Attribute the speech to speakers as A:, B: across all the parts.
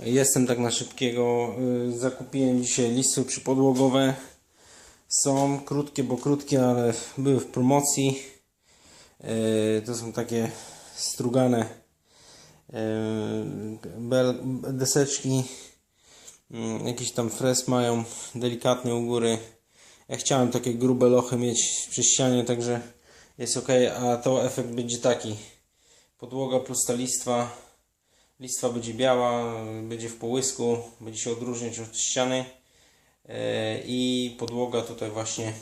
A: Jestem tak na szybkiego. y, Zakupiłem dzisiaj listy przypodłogowe. Są krótkie, bo krótkie, ale były w promocji. Y, To są takie strugane y, deseczki. Mm, Jakiś tam fres mają delikatnie u góry. Ja chciałem takie grube lochy mieć przy ścianie, także jest ok, a to efekt będzie taki. Podłoga plus ta listwa. Listwa będzie biała, będzie w połysku, będzie się odróżniać od ściany. E, I podłoga tutaj właśnie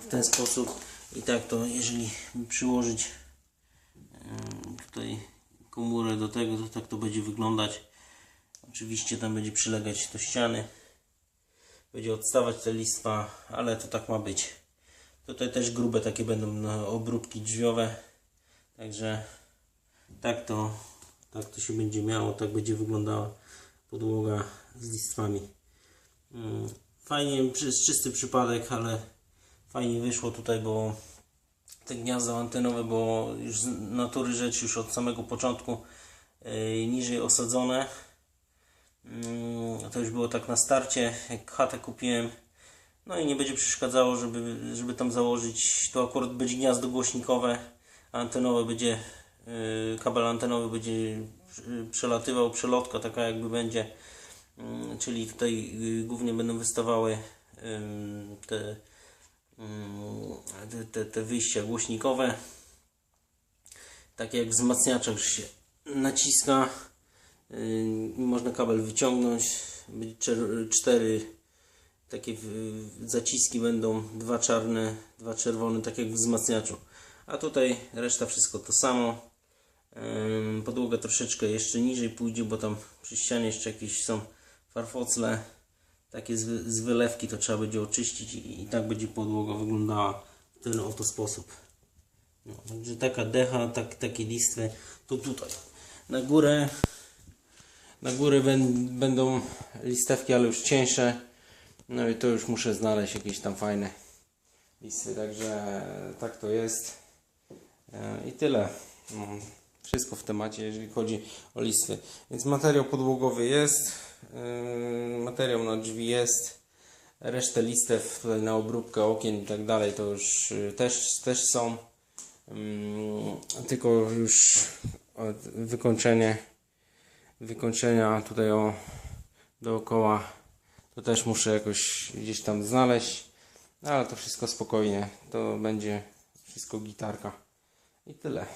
A: w ten sposób. I tak to, jeżeli przyłożyć e, tutaj komórę do tego, to tak to będzie wyglądać. Oczywiście tam będzie przylegać do ściany. Będzie odstawać te listwa, ale to tak ma być. Tutaj też grube takie będą obróbki drzwiowe. Także tak to, tak to się będzie miało, tak będzie wyglądała podłoga z listwami. Mm, Fajnie, przez czysty przypadek, ale fajnie wyszło tutaj, bo te gniazda antenowe, bo już z natury rzeczy już od samego początku yy, niżej osadzone. Mm, To już było tak na starcie, jak chatę kupiłem. No i nie będzie przeszkadzało, żeby, żeby tam założyć. To akurat będzie gniazdo głośnikowe, antenowe będzie, kabel antenowy będzie yy, przelatywał, przelotka taka jakby będzie. Yy, Czyli tutaj yy, głównie będą wystawały yy, te, yy, te, te, wyjścia głośnikowe. Takie jak wzmacniaczach że się naciska. Yy, Można kabel wyciągnąć. Cztery takie zaciski będą, dwa czarne, dwa czerwone, tak jak w wzmacniaczu. A tutaj reszta wszystko to samo. Podłoga troszeczkę jeszcze niżej pójdzie, bo tam przy ścianie jeszcze jakieś są farfocle. Takie z, wy- z wylewki to trzeba będzie oczyścić i, tak będzie podłoga wyglądała w ten oto sposób. No, także taka decha, tak, takie listwy. To tutaj. Na górę na górę bę- będą listewki, ale już cieńsze. No i to już muszę znaleźć jakieś tam fajne listy, także tak to jest. I tyle. Wszystko w temacie, jeżeli chodzi o listwy. Więc materiał podłogowy jest, yy, materiał na drzwi jest, resztę listew tutaj na obróbkę okien i tak dalej to już yy, też, też są. Ym, tylko już wykończenie wykończenia tutaj o dookoła to też muszę jakoś gdzieś tam znaleźć ale to wszystko spokojnie to będzie wszystko gitarka i tyle